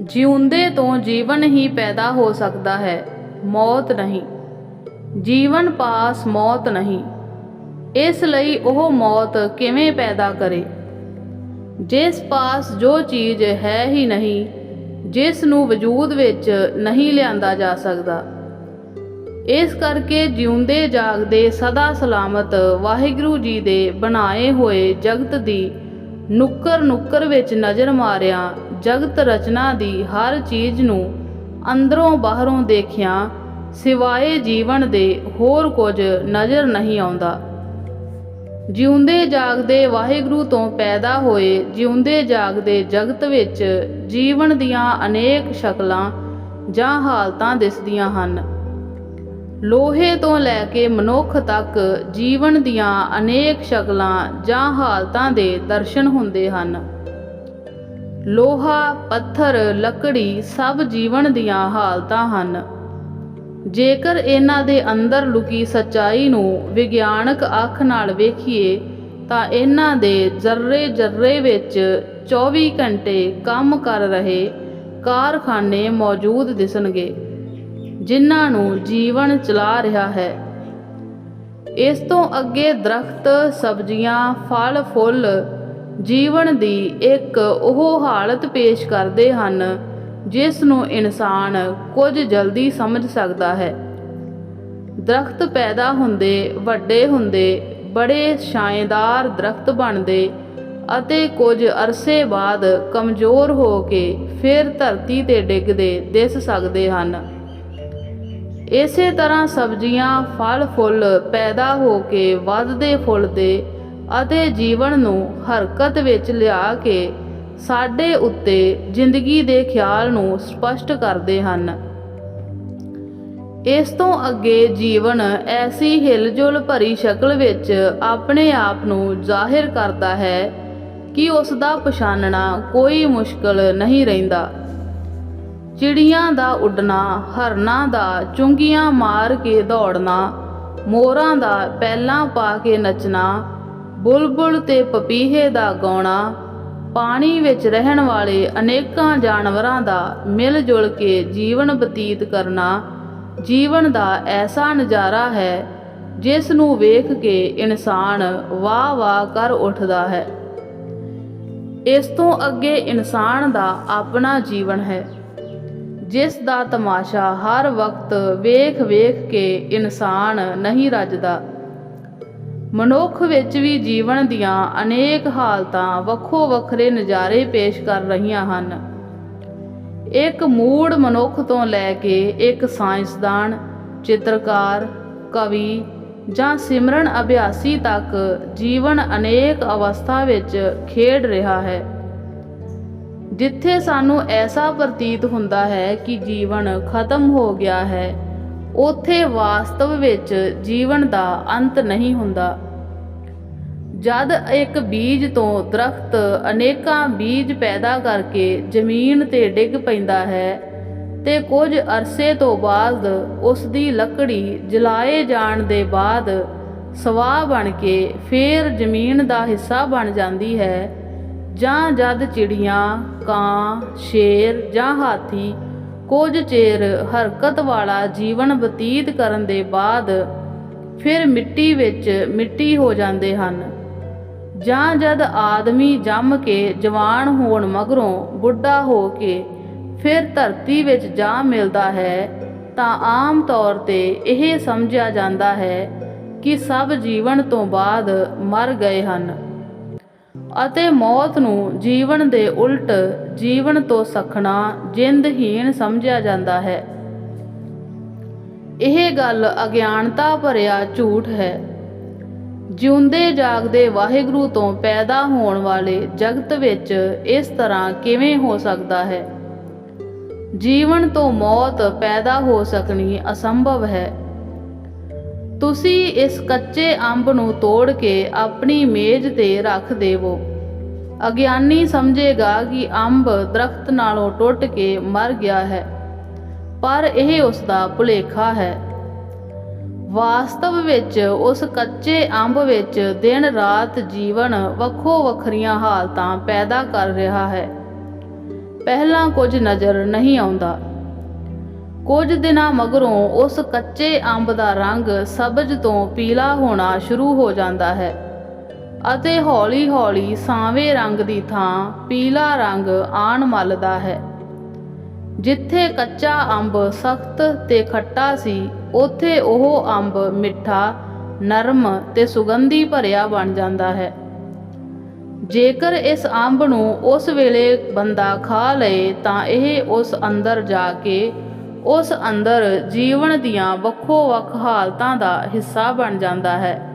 ਜਿਉਂਦੇ ਤੋਂ ਜੀਵਨ ਹੀ ਪੈਦਾ ਹੋ ਸਕਦਾ ਹੈ, ਮੌਤ ਨਹੀਂ। ਜੀਵਨ ਪਾਸ ਮੌਤ ਨਹੀਂ। ਇਸ ਲਈ ਉਹ ਮੌਤ ਕਿਵੇਂ ਪੈਦਾ ਕਰੇ? ਜਿਸ ਪਾਸ ਜੋ ਚੀਜ਼ ਹੈ ਹੀ ਨਹੀਂ, ਜਿਸ ਨੂੰ ਵਜੂਦ ਵਿੱਚ ਨਹੀਂ ਲਿਆਂਦਾ ਜਾ ਸਕਦਾ। ਇਸ ਕਰਕੇ ਜਿਉਂਦੇ ਜਾਗਦੇ ਸਦਾ ਸਲਾਮਤ ਵਾਹਿਗੁਰੂ ਜੀ ਦੇ ਬਣਾਏ ਹੋਏ ਜਗਤ ਦੀ ਨੁੱਕਰ ਨੁੱਕਰ ਵਿੱਚ ਨਜ਼ਰ ਮਾਰਿਆ ਜਗਤ ਰਚਨਾ ਦੀ ਹਰ ਚੀਜ਼ ਨੂੰ ਅੰਦਰੋਂ ਬਾਹਰੋਂ ਦੇਖਿਆ ਸਿਵਾਏ ਜੀਵਨ ਦੇ ਹੋਰ ਕੁਝ ਨਜ਼ਰ ਨਹੀਂ ਆਉਂਦਾ। ਜਿਉਂਦੇ ਜਾਗਦੇ ਵਾਹਿਗੁਰੂ ਤੋਂ ਪੈਦਾ ਹੋਏ, ਜਿਉਂਦੇ ਜਾਗਦੇ ਜਗਤ ਵਿੱਚ ਜੀਵਨ ਦੀਆਂ ਅਨੇਕ ਸ਼ਕਲਾਂ ਜਾਂ ਹਾਲਤਾਂ ਦਿਸਦੀਆਂ ਹਨ। ਲੋਹੇ ਤੋਂ ਲੈ ਕੇ ਮਨੁੱਖ ਤੱਕ ਜੀਵਨ ਦੀਆਂ ਅਨੇਕ ਸ਼ਕਲਾਂ ਜਾਂ ਹਾਲਤਾਂ ਦੇ ਦਰਸ਼ਨ ਹੁੰਦੇ ਹਨ। ਲੋਹਾ, ਪੱਥਰ, ਲੱਕੜੀ ਸਭ ਜੀਵਨ ਦੀਆਂ ਹਾਲਤਾਂ ਹਨ। ਜੇਕਰ ਇਹਨਾਂ ਦੇ ਅੰਦਰ ਲੁਕੀ ਸੱਚਾਈ ਨੂੰ ਵਿਗਿਆਨਕ ਅੱਖ ਨਾਲ ਵੇਖੀਏ, ਤਾਂ ਇਹਨਾਂ ਦੇ ਜਰਰੇ ਜਰਰੇ ਵਿੱਚ 24 ਘੰਟੇ ਕੰਮ ਕਰ ਰਹੇ ਕਾਰਖਾਨੇ ਮੌਜੂਦ ਦਿਸਣਗੇ, ਜਿਨ੍ਹਾਂ ਨੂੰ ਜੀਵਨ ਚਲਾ ਰਿਹਾ ਹੈ। ਇਸ ਤੋਂ ਅੱਗੇ ਦਰਖਤ, ਸਬਜ਼ੀਆਂ ਫਲ ਫੁੱਲ ਜੀਵਨ ਦੀ ਇੱਕ ਉਹ ਹਾਲਤ ਪੇਸ਼ ਕਰਦੇ ਹਨ, ਜਿਸ ਨੂੰ ਇਨਸਾਨ ਕੁਝ ਜਲਦੀ ਸਮਝ ਸਕਦਾ ਹੈ। ਦਰਖਤ ਪੈਦਾ ਹੁੰਦੇ, ਵੱਡੇ ਹੁੰਦੇ, ਬੜੇ ਛਾਏਦਾਰ ਦਰਖਤ ਬਣਦੇ ਅਤੇ ਕੁਝ ਅਰਸੇ ਬਾਅਦ ਕਮਜ਼ੋਰ ਹੋ ਕੇ ਫਿਰ ਧਰਤੀ ਤੇ ਡਿੱਗਦੇ ਦਿਸ ਸਕਦੇ ਹਨ। ਇਸੇ ਤਰ੍ਹਾਂ ਸਬਜ਼ੀਆਂ ਫਲ ਫੁੱਲ ਪੈਦਾ ਹੋ ਕੇ ਵੱਧਦੇ ਫੁੱਲਦੇ ਅਤੇ ਜੀਵਨ ਨੂੰ ਹਰਕਤ ਵਿੱਚ ਲਿਆ ਕੇ ਸਾਡੇ ਉੱਤੇ ਜ਼ਿੰਦਗੀ ਦੇ ਖਿਆਲ ਨੂੰ ਸਪਸ਼ਟ ਕਰਦੇ ਹਨ। ਇਸ ਤੋਂ ਅੱਗੇ ਜੀਵਨ ਐਸੀ ਹਿਲਜੁਲ ਭਰੀ ਸ਼ਕਲ ਵਿੱਚ ਆਪਣੇ ਆਪ ਨੂੰ ਜ਼ਾਹਿਰ ਕਰਦਾ ਹੈ ਕਿ ਉਸ ਦਾ ਪਛਾਨਣਾ ਕੋਈ ਮੁਸ਼ਕਲ ਨਹੀਂ ਰਹਿੰਦਾ। ਚਿੜੀਆਂ ਦਾ ਉੱਡਣਾ, ਹਰਨਾਂ ਦਾ ਚੁੰਗੀਆਂ ਮਾਰ ਕੇ ਦੌੜਨਾ, ਮੋਰਾਂ ਦਾ ਪਹਿਲਾਂ ਪਾ ਕੇ ਨੱਚਣਾ ਬੁਲਬੁਲ ਤੇ ਪਪੀਹੇ ਦਾ ਗਾਉਣਾ, ਪਾਣੀ ਵਿੱਚ ਰਹਿਣ ਵਾਲੇ ਅਨੇਕਾਂ ਜਾਨਵਰਾਂ ਦਾ ਮਿਲ ਜੁਲ ਕੇ ਜੀਵਨ ਬਤੀਤ ਕਰਨਾ, ਜੀਵਨ ਦਾ ਐਸਾ ਨਜ਼ਾਰਾ ਹੈ, ਜਿਸ ਨੂੰ ਵੇਖ ਕੇ ਇਨਸਾਨ ਵਾਹ ਵਾਹ ਕਰ ਉੱਠਦਾ ਹੈ। ਇਸ ਤੋਂ ਅੱਗੇ ਇਨਸਾਨ ਦਾ ਆਪਣਾ ਜੀਵਨ ਹੈ, ਜਿਸ ਦਾ ਤਮਾਸ਼ਾ ਹਰ ਵਕਤ ਵੇਖ ਵੇਖ ਕੇ ਇਨਸਾਨ ਨਹੀਂ ਰੱਜਦਾ। ਮਨੁੱਖ ਵਿੱਚ ਵੀ ਜੀਵਨ ਦੀਆਂ ਅਨੇਕ ਹਾਲਤਾਂ ਵੱਖੋ ਵੱਖਰੇ ਨਜ਼ਾਰੇ ਪੇਸ਼ ਕਰ ਰਹੀਆਂ ਹਨ। ਇੱਕ ਮੂੜ ਮਨੁੱਖ ਤੋਂ ਲੈ ਕੇ ਇੱਕ ਸਾਇੰਸਦਾਨ, ਚਿੱਤਰਕਾਰ, ਕਵੀ ਜਾਂ ਸਿਮਰਨ ਅਭਿਆਸੀ ਤੱਕ ਜੀਵਨ ਅਨੇਕ ਅਵਸਥਾ ਵਿੱਚ ਖੇਡ ਰਿਹਾ ਹੈ। ਜਿੱਥੇ ਸਾਨੂੰ ਐਸਾ ਪ੍ਰਤੀਤ ਹੁੰਦਾ ਹੈ ਕਿ ਜੀਵਨ ਖਤਮ ਹੋ ਗਿਆ ਹੈ ਉਥੇ ਵਾਸਤਵ ਵਿੱਚ ਜੀਵਨ ਦਾ ਅੰਤ ਨਹੀਂ ਹੁੰਦਾ। ਜਦ ਇੱਕ ਬੀਜ ਤੋਂ ਦਰਖਤ ਅਨੇਕਾਂ ਬੀਜ ਪੈਦਾ ਕਰਕੇ ਜ਼ਮੀਨ ਤੇ ਡਿੱਗ ਪੈਂਦਾ ਹੈ ਤੇ ਕੁਝ ਅਰਸੇ ਤੋਂ ਬਾਅਦ ਉਸ ਦੀ ਲੱਕੜੀ ਜਲਾਏ ਜਾਣ ਦੇ ਬਾਅਦ ਸਵਾਹ ਬਣ ਕੇ ਫੇਰ ਜ਼ਮੀਨ ਦਾ ਹਿੱਸਾ ਬਣ ਜਾਂਦੀ ਹੈ ਜਾਂ ਜਦ ਚਿੜੀਆਂ, ਕਾਂ, ਸ਼ੇਰ ਜਾਂ ਹਾਥੀ ਕੁਝ ਚਿਰ ਹਰਕਤ ਵਾਲਾ ਜੀਵਨ ਬਤੀਤ ਕਰਨ ਦੇ ਬਾਅਦ ਫਿਰ ਮਿੱਟੀ ਵਿੱਚ ਮਿੱਟੀ ਹੋ ਜਾਂਦੇ ਹਨ। ਜਾਂ ਜਦ ਆਦਮੀ ਜੰਮ ਕੇ ਜਵਾਨ ਹੋਣ ਮਗਰੋਂ ਬੁੱਢਾ ਹੋ ਕੇ ਫਿਰ ਧਰਤੀ ਵਿੱਚ ਜਾ ਮਿਲਦਾ ਹੈ, ਤਾਂ ਆਮ ਤੌਰ ਤੇ ਇਹ ਸਮਝਿਆ ਜਾਂਦਾ ਹੈ ਕਿ ਸਭ ਜੀਵਨ ਤੋਂ ਬਾਅਦ ਮਰ ਗਏ ਹਨ। ਅਤੇ ਮੌਤ ਨੂੰ ਜੀਵਨ ਦੇ ਉਲਟ ਜੀਵਨ ਤੋਂ ਸਖਣਾ ਜਿੰਦਹੀਣ ਸਮਝਿਆ ਜਾਂਦਾ ਹੈ। ਇਹ ਗੱਲ ਅਗਿਆਨਤਾ ਭਰਿਆ ਝੂਠ ਹੈ। ਜਿਉਂਦੇ ਜਾਗਦੇ ਵਾਹਿਗੁਰੂ ਤੋਂ ਪੈਦਾ ਹੋਣ ਵਾਲੇ ਜਗਤ ਵਿੱਚ ਇਸ ਤਰ੍ਹਾਂ ਕਿਵੇਂ ਹੋ ਸਕਦਾ ਹੈ? ਜੀਵਨ ਤੋਂ ਮੌਤ ਪੈਦਾ ਹੋ ਸਕਣੀ ਅਸੰਭਵ ਹੈ। ਤੁਸੀਂ ਇਸ ਕੱਚੇ ਅੰਬ ਨੂੰ ਤੋੜ ਕੇ ਆਪਣੀ ਮੇਜ਼ ਤੇ ਰੱਖ ਦੇਵੋ। ਅਗਿਆਨੀ ਸਮਝੇਗਾ ਕਿ ਅੰਬ ਦਰਖਤ ਨਾਲੋਂ ਟੁੱਟ ਕੇ ਮਰ ਗਿਆ ਹੈ, ਪਰ ਇਹ ਉਸ ਦਾ ਭੁਲੇਖਾ ਹੈ। ਵਾਸਤਵ ਵਿੱਚ ਉਸ ਕੱਚੇ ਅੰਬ ਵਿੱਚ ਦਿਨ ਰਾਤ ਜੀਵਨ ਵੱਖੋ ਵੱਖਰੀਆਂ ਹਾਲਤਾਂ ਪੈਦਾ ਕਰ ਰਿਹਾ ਹੈ। ਪਹਿਲਾਂ ਕੁਝ ਨਜ਼ਰ ਨਹੀਂ ਆਉਂਦਾ। ਕੁਝ ਦਿਨਾਂ ਮਗਰੋਂ ਉਸ ਕੱਚੇ ਅੰਬ ਦਾ ਰੰਗ ਸਬਜ਼ ਤੋਂ ਪੀਲਾ ਹੋਣਾ ਸ਼ੁਰੂ ਹੋ ਜਾਂਦਾ ਹੈ। ਅਤੇ ਹੌਲੀ-ਹੌਲੀ ਸਾਵੇਂ ਰੰਗ ਦੀ ਥਾਂ ਪੀਲਾ ਰੰਗ ਆਣ ਮੱਲਦਾ ਹੈ। ਜਿੱਥੇ ਕੱਚਾ ਅੰਬ ਸਖਤ ਤੇ ਖੱਟਾ ਸੀ, ਉੱਥੇ ਉਹ ਅੰਬ ਮਿੱਠਾ, ਨਰਮ ਤੇ ਸੁਗੰਧੀ ਭਰਿਆ ਬਣ ਜਾਂਦਾ ਹੈ। ਜੇਕਰ ਇਸ ਅੰਬ ਨੂੰ ਉਸ ਵੇਲੇ ਬੰਦਾ ਖਾ ਲਏ, ਤਾਂ ਇਹ ਉਸ ਅੰਦਰ ਜਾ ਕੇ, ਉਸ ਅੰਦਰ ਜੀਵਨ ਦੀਆਂ ਵੱਖੋ ਵੱਖ ਹਾਲਤਾਂ ਦਾ ਹਿੱਸਾ ਬਣ ਜਾਂਦਾ ਹੈ।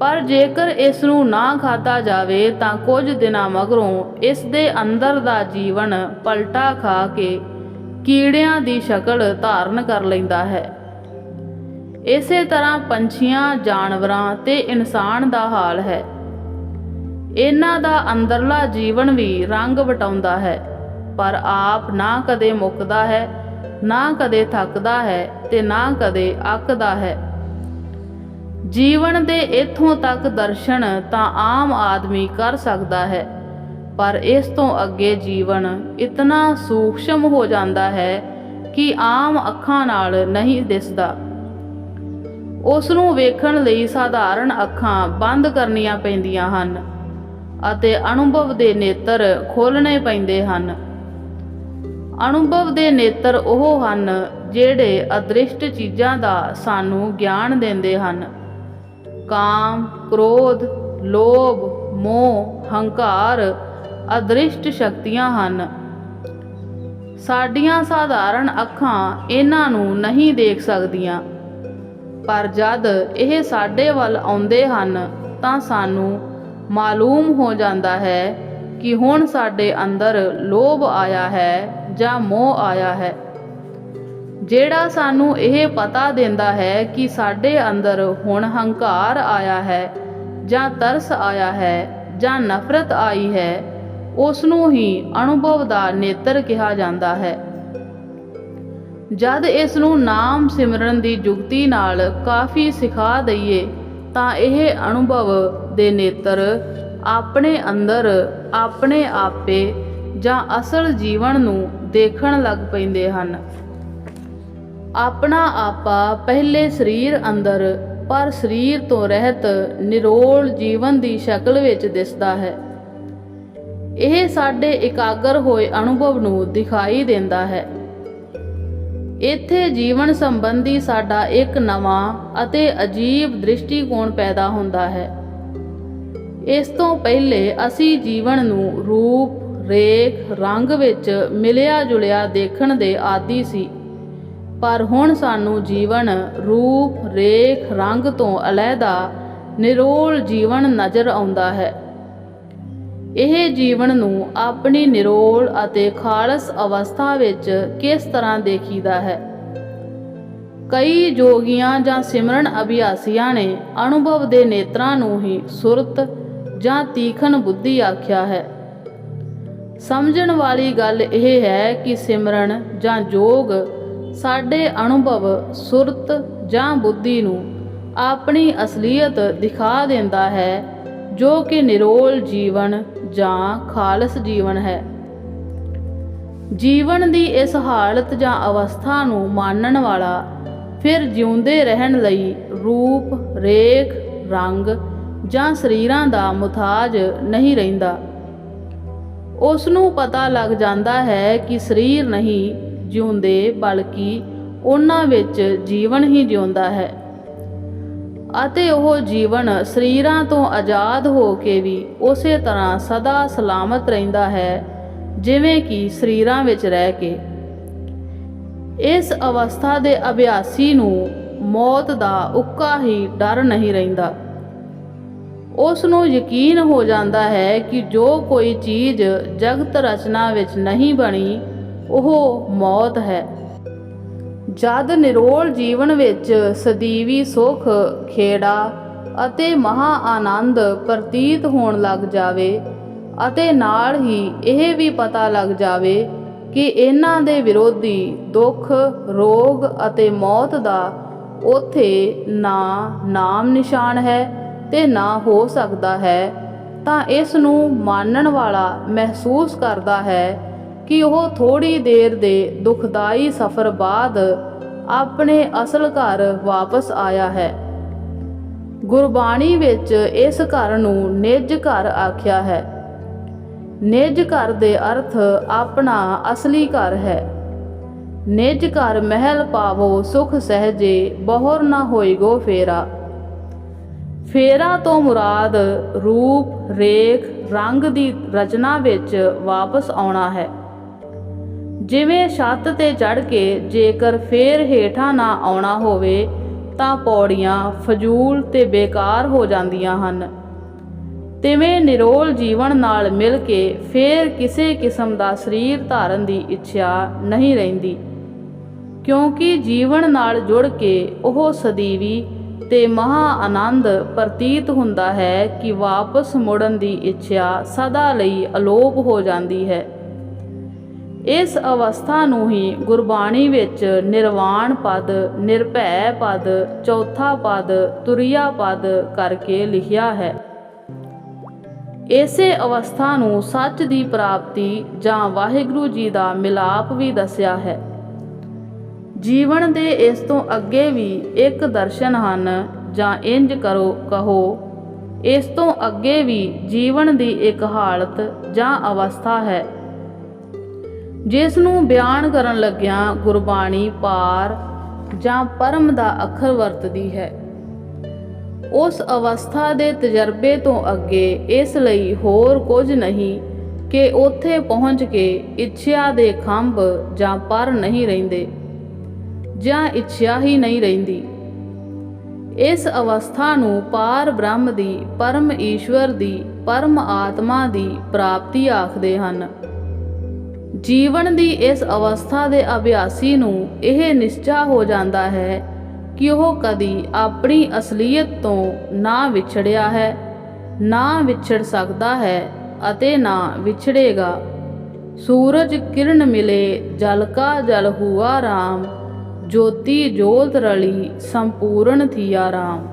ਪਰ ਜੇਕਰ ਇਸ ਨੂੰ ਨਾ ਖਾਧਾ ਜਾਵੇ ਤਾਂ ਕੁਝ ਦਿਨਾਂ ਮਗਰੋਂ ਇਸ ਦੇ ਅੰਦਰ ਦਾ ਜੀਵਨ ਪਲਟਾ ਖਾ ਕੇ ਕੀੜਿਆਂ ਦੀ ਸ਼ਕਲ ਧਾਰਨ ਕਰ ਲੈਂਦਾ ਹੈ। ਇਸੇ ਤਰ੍ਹਾਂ ਪੰਛੀਆਂ, ਜਾਨਵਰਾਂ ਤੇ ਇਨਸਾਨ ਦਾ ਹਾਲ ਹੈ। ਇਹਨਾਂ ਦਾ ਅੰਦਰਲਾ ਜੀਵਨ ਵੀ ਰੰਗ ਵਟਾਉਂਦਾ ਹੈ, ਪਰ ਆਪ ਨਾ ਕਦੇ ਮੁੱਕਦਾ ਹੈ, ਨਾ ਕਦੇ ਥੱਕਦਾ ਹੈ ਤੇ ਨਾ ਕਦੇ ਅੱਕਦਾ ਹੈ। ਜੀਵਨ ਦੇ ਇਥੋਂ ਤੱਕ ਦਰਸ਼ਨ ਤਾਂ ਆਮ ਆਦਮੀ ਕਰ ਸਕਦਾ ਹੈ, ਪਰ ਇਸ ਤੋਂ ਅੱਗੇ ਜੀਵਨ ਇਤਨਾ ਸੂਖਸ਼ਮ ਹੋ ਜਾਂਦਾ ਹੈ ਕਿ ਆਮ ਅੱਖਾਂ ਨਾਲ ਨਹੀਂ ਦਿਸਦਾ। ਉਸ ਨੂੰ ਵੇਖਣ ਲਈ ਸਾਧਾਰਨ ਅੱਖਾਂ ਬੰਦ ਕਰਨੀਆਂ ਪੈਂਦੀਆਂ ਹਨ ਅਤੇ ਅਨੁਭਵ ਦੇ ਨੇਤਰ ਖੋਲਣੇ ਪੈਂਦੇ ਹਨ। ਅਨੁਭਵ ਦੇ ਨੇਤਰ ਉਹ ਹਨ ਜਿਹੜੇ ਅਦ੍ਰਿਸ਼ਟ ਚੀਜ਼ਾਂ ਦਾ ਸਾਨੂੰ ਗਿਆਨ ਦਿੰਦੇ ਹਨ। ਕਾਮ, ਕ੍ਰੋਧ, ਲੋਭ, ਮੋਹ, ਹੰਕਾਰ ਅਦ੍ਰਿਸ਼ਟ ਸ਼ਕਤੀਆਂ ਹਨ। ਸਾਡੀਆਂ ਸਾਧਾਰਨ ਅੱਖਾਂ ਇਹਨਾਂ ਨੂੰ ਨਹੀਂ ਦੇਖ ਸਕਦੀਆਂ। ਪਰ ਜਦ ਇਹ ਸਾਡੇ ਵੱਲ ਆਉਂਦੇ ਹਨ, ਤਾਂ ਸਾਨੂੰ ਮਾਲੂਮ ਹੋ ਜਾਂਦਾ ਹੈ ਕਿ ਹੁਣ ਸਾਡੇ ਅੰਦਰ ਲੋਭ ਆਇਆ ਹੈ ਜਾਂ ਮੋਹ ਆਇਆ ਹੈ। ਜਿਹੜਾ ਸਾਨੂੰ ਇਹ ਪਤਾ ਦਿੰਦਾ ਹੈ ਕਿ ਸਾਡੇ ਅੰਦਰ ਹੁਣ ਹੰਕਾਰ ਆਇਆ ਹੈ, ਜਾਂ ਤਰਸ ਆਇਆ ਹੈ, ਜਾਂ ਨਫ਼ਰਤ ਆਈ ਹੈ ਉਸ ਨੂੰ ਹੀ ਅਨੁਭਵ ਦਾ ਨੇਤਰ ਕਿਹਾ ਜਾਂਦਾ ਹੈ। ਜਦ ਇਸ ਨੂੰ ਨਾਮ ਸਿਮਰਨ ਦੀ ਜੁਗਤੀ ਨਾਲ ਕਾਫੀ ਸਿਖਾ ਦਈਏ, ਤਾਂ ਇਹ ਅਨੁਭਵ ਦੇ ਨੇਤਰ ਆਪਣੇ ਅੰਦਰ, ਆਪਣੇ ਆਪੇ ਜਾਂ ਅਸਲ ਜੀਵਨ ਨੂੰ ਦੇਖਣ ਲੱਗ ਪੈਂਦੇ ਹਨ। ਆਪਣਾ ਆਪਾ ਪਹਿਲੇ ਸਰੀਰ ਅੰਦਰ, ਪਰ ਸਰੀਰ ਤੋਂ ਰਹਿਤ ਨਿਰੋਲ ਜੀਵਨ ਦੀ ਸ਼ਕਲ ਵਿੱਚ ਦਿਸਦਾ ਹੈ। ਇਹ ਸਾਡੇ ਇਕਾਗਰ ਹੋਏ ਅਨੁਭਵ ਨੂੰ ਦਿਖਾਈ ਦਿੰਦਾ ਹੈ। ਇੱਥੇ ਜੀਵਨ ਸੰਬੰਧੀ ਸਾਡਾ ਇੱਕ ਨਵਾਂ ਅਤੇ ਅਜੀਬ ਦ੍ਰਿਸ਼ਟੀਕੋਣ ਪੈਦਾ ਹੁੰਦਾ ਹੈ। ਇਸ ਤੋਂ ਪਹਿਲੇ ਅਸੀਂ ਜੀਵਨ ਨੂੰ ਰੂਪ, ਰੇਖ, ਰੰਗ ਵਿੱਚ ਮਿਲਿਆ ਜੁਲਿਆ ਦੇਖਣ ਦੇ ਆਦੀ ਸੀ। ਪਰ ਹੁਣ ਸਾਨੂੰ ਜੀਵਨ ਰੂਪ, ਰੇਖ, ਰੰਗ ਤੋਂ ਅਲੱਗਾ ਨਿਰੋਲ ਜੀਵਨ ਨਜ਼ਰ ਆਉਂਦਾ ਹੈ। ਇਹ ਜੀਵਨ ਨੂੰ ਆਪਣੀ ਨਿਰੋਲ ਅਤੇ ਖਾਲਸ ਅਵਸਥਾ ਵਿੱਚ ਕਿਸ ਤਰ੍ਹਾਂ ਦੇਖੀਦਾ ਹੈ? ਕਈ ਜੋਗੀਆਂ ਜਾਂ ਸਿਮਰਨ ਅਭਿਆਸੀਆਂ ਨੇ ਅਨੁਭਵ ਦੇ ਨੇਤਰਾਂ ਨੂੰ ਹੀ ਸੁਰਤ ਜਾਂ ਤੀਖਣ ਬੁੱਧੀ ਆਖਿਆ ਹੈ। ਸਮਝਣ ਵਾਲੀ ਗੱਲ ਇਹ ਹੈ ਕਿ ਸਿਮਰਨ ਜਾਂ ਯੋਗ ਸਾਡੇ ਅਨੁਭਵ, ਸੁਰਤ ਜਾਂ ਬੁੱਧੀ ਨੂੰ ਆਪਣੀ ਅਸਲੀਅਤ ਦਿਖਾ ਦਿੰਦਾ ਹੈ, ਜੋ ਕਿ ਨਿਰੋਲ ਜੀਵਨ ਜਾਂ ਖਾਲਸ ਜੀਵਨ ਹੈ। ਜੀਵਨ ਦੀ ਇਸ ਹਾਲਤ ਜਾਂ ਅਵਸਥਾ ਨੂੰ ਮੰਨਣ ਵਾਲਾ ਫਿਰ ਜਿਉਂਦੇ ਰਹਿਣ ਲਈ ਰੂਪ, ਰੇਖ, ਰੰਗ ਜਾਂ ਸਰੀਰਾਂ ਦਾ ਮੁਤਾਜ ਨਹੀਂ ਰਹਿੰਦਾ। ਉਸ ਨੂੰ ਪਤਾ ਲੱਗ ਜਾਂਦਾ ਹੈ ਕਿ ਸਰੀਰ ਨਹੀਂ ਜਿਉਂਦੇ ਬਲਕਿ ਉਹਨਾਂ ਵਿੱਚ ਜੀਵਨ ਹੀ ਜਿਉਂਦਾ ਹੈ। ਅਤੇ ਉਹ ਜੀਵਨ ਸਰੀਰਾਂ ਤੋਂ ਆਜ਼ਾਦ ਹੋ ਕੇ ਵੀ ਉਸੇ ਤਰ੍ਹਾਂ ਸਦਾ ਸਲਾਮਤ ਰਹਿੰਦਾ ਹੈ, ਜਿਵੇਂ ਕਿ ਸਰੀਰਾਂ ਵਿੱਚ ਰਹਿ ਕੇ। ਇਸ ਅਵਸਥਾ ਦੇ ਅਭਿਆਸੀ ਨੂੰ ਮੌਤ ਦਾ ਉੱਕਾ ਹੀ ਡਰ ਨਹੀਂ ਰਹਿੰਦਾ। ਉਸ ਨੂੰ ਯਕੀਨ ਹੋ ਜਾਂਦਾ ਹੈ ਕਿ ਜੋ ਕੋਈ ਚੀਜ਼ ਜਗਤ ਰਚਨਾ ਵਿੱਚ ਨਹੀਂ ਬਣੀ ਉਹ ਮੌਤ ਹੈ। ਜਦ ਨਿਰੋਲ ਜੀਵਨ ਵਿੱਚ ਸਦੀਵੀ ਸੁਖ, ਖੇੜਾ ਅਤੇ ਮਹਾ ਆਨੰਦ ਪ੍ਰਤੀਤ ਹੋਣ ਲੱਗ ਜਾਵੇ ਅਤੇ ਨਾਲ ਹੀ ਇਹ ਵੀ ਪਤਾ ਲੱਗ ਜਾਵੇ ਕਿ ਇਹਨਾਂ ਦੇ ਵਿਰੋਧੀ ਦੁੱਖ, ਰੋਗ ਅਤੇ ਮੌਤ ਦਾ ਉਥੇ ਨਾ ਨਾਮ ਨਿਸ਼ਾਨ ਹੈ ਤੇ ਨਾ ਹੋ ਸਕਦਾ ਹੈ, ਤਾਂ ਇਸ ਨੂੰ ਮਾਨਣ ਵਾਲਾ ਮਹਿਸੂਸ ਕਰਦਾ ਹੈ ਕਿ ਉਹ ਥੋੜੀ ਦੇਰ ਦੇ ਦੁਖਦਾਈ ਸਫ਼ਰ ਬਾਅਦ ਆਪਣੇ ਅਸਲ ਘਰ ਵਾਪਸ ਆਇਆ ਹੈ। ਗੁਰਬਾਣੀ ਵਿੱਚ ਇਸ ਘਰ ਨੂੰ ਨਿੱਜ ਘਰ ਆਖਿਆ ਹੈ। ਨਿੱਜ ਘਰ ਦੇ ਅਰਥ ਆਪਣਾ ਅਸਲੀ ਘਰ ਹੈ। ਨਿੱਜ ਘਰ ਮਹਿਲ ਪਾਵੋ, ਸੁਖ ਸਹਜੇ ਬਹੁਰ ਨਾ ਹੋਈਗੋ ਫੇਰਾ। ਫੇਰਾ ਤੋਂ ਮੁਰਾਦ ਰੂਪ, ਰੇਖ, ਰੰਗ ਦੀ ਰਚਨਾ ਵਿੱਚ ਵਾਪਸ ਆਉਣਾ ਹੈ। ਜਿਵੇਂ ਛੱਤ ਤੇ ਚੜ ਕੇ ਜੇਕਰ ਫੇਰ ਹੇਠਾਂ ਨਾ ਆਉਣਾ ਹੋਵੇ, ਤਾਂ ਪੌੜੀਆਂ ਫਜ਼ੂਲ ਤੇ ਬੇਕਾਰ ਹੋ ਜਾਂਦੀਆਂ ਹਨ। ਤਿਵੇਂ ਨਿਰੋਲ ਜੀਵਨ ਨਾਲ ਮਿਲ ਕੇ ਫੇਰ ਕਿਸੇ ਕਿਸਮ ਦਾ ਸਰੀਰ ਧਾਰਨ ਦੀ ਇੱਛਾ ਨਹੀਂ ਰਹਿੰਦੀ। ਕਿਉਂਕਿ ਜੀਵਨ ਨਾਲ ਜੁੜ ਕੇ ਉਹ ਸਦੀਵੀ ਤੇ ਮਹਾ ਆਨੰਦ ਪ੍ਰਤੀਤ ਹੁੰਦਾ ਹੈ ਕਿ ਵਾਪਸ ਮੁੜਨ ਦੀ ਇੱਛਾ ਸਦਾ ਲਈ ਅਲੋਪ ਹੋ ਜਾਂਦੀ ਹੈ। ਇਸ ਅਵਸਥਾ ਨੂੰ ਹੀ ਗੁਰਬਾਣੀ ਵਿੱਚ ਨਿਰਵਾਣ ਪਦ, ਨਿਰਭੈ ਪਦ, ਚੌਥਾ ਪਦ, ਤੁਰਿਆ ਪਦ ਕਰਕੇ ਲਿਖਿਆ ਹੈ। ਇਸੇ ਅਵਸਥਾ ਨੂੰ ਸੱਚ ਦੀ ਪ੍ਰਾਪਤੀ ਜਾਂ ਵਾਹਿਗੁਰੂ ਜੀ ਦਾ ਮਿਲਾਪ ਵੀ ਦੱਸਿਆ ਹੈ। ਜੀਵਨ ਦੇ ਇਸ ਤੋਂ ਅੱਗੇ ਵੀ ਇੱਕ ਦਰਸ਼ਨ ਹਨ ਜਾਂ ਇੰਜ ਕਰੋ, ਕਹੋ, ਇਸ ਤੋਂ ਅੱਗੇ ਵੀ ਜੀਵਨ ਦੀ ਇੱਕ ਹਾਲਤ ਜਾਂ ਅਵਸਥਾ ਹੈ। ਜਿਸ ਨੂੰ ਬਿਆਨ ਕਰਨ ਲੱਗਿਆਂ ਗੁਰਬਾਣੀ ਪਾਰ ਜਾਂ ਪਰਮ ਦਾ ਅੱਖਰ ਵਰਤਦੀ ਹੈ। ਉਸ ਅਵਸਥਾ ਦੇ ਤਜਰਬੇ ਤੋਂ ਅੱਗੇ ਇਸ ਲਈ ਹੋਰ ਕੁਝ ਨਹੀਂ ਕਿ ਉੱਥੇ ਪਹੁੰਚ ਕੇ ਇੱਛਾ ਦੇ ਖੰਭ ਜਾਂ ਪਰ ਨਹੀਂ ਰਹਿੰਦੇ ਜਾਂ ਇੱਛਾ ਹੀ ਨਹੀਂ ਰਹਿੰਦੀ। ਇਸ ਅਵਸਥਾ ਨੂੰ ਪਾਰ ਬ੍ਰਹਮ ਦੀ, ਪਰਮ ਈਸ਼ਵਰ ਦੀ, ਪਰਮ ਆਤਮਾ ਦੀ ਪ੍ਰਾਪਤੀ ਆਖਦੇ ਹਨ। ਜੀਵਨ ਦੀ ਇਸ ਅਵਸਥਾ ਦੇ ਅਭਿਆਸੀ ਨੂੰ ਇਹ ਨਿਸ਼ਚਾ ਹੋ ਜਾਂਦਾ ਹੈ ਕਿ ਉਹ ਕਦੀ ਆਪਣੀ ਅਸਲੀਅਤ ਤੋਂ ਨਾ ਵਿਛੜਿਆ ਹੈ, ਨਾ ਵਿਛੜ ਸਕਦਾ ਹੈ ਅਤੇ ਨਾ ਵਿਛੜੇਗਾ। ਸੂਰਜ ਕਿਰਨ ਮਿਲੇ, ਜਲ ਕਾ ਜਲ ਹੁਆ ਰਾਮ, ਜੋਤੀ ਜੋਤ ਰਲੀ, ਸੰਪੂਰਨ ਥੀਆ ਰਾਮ।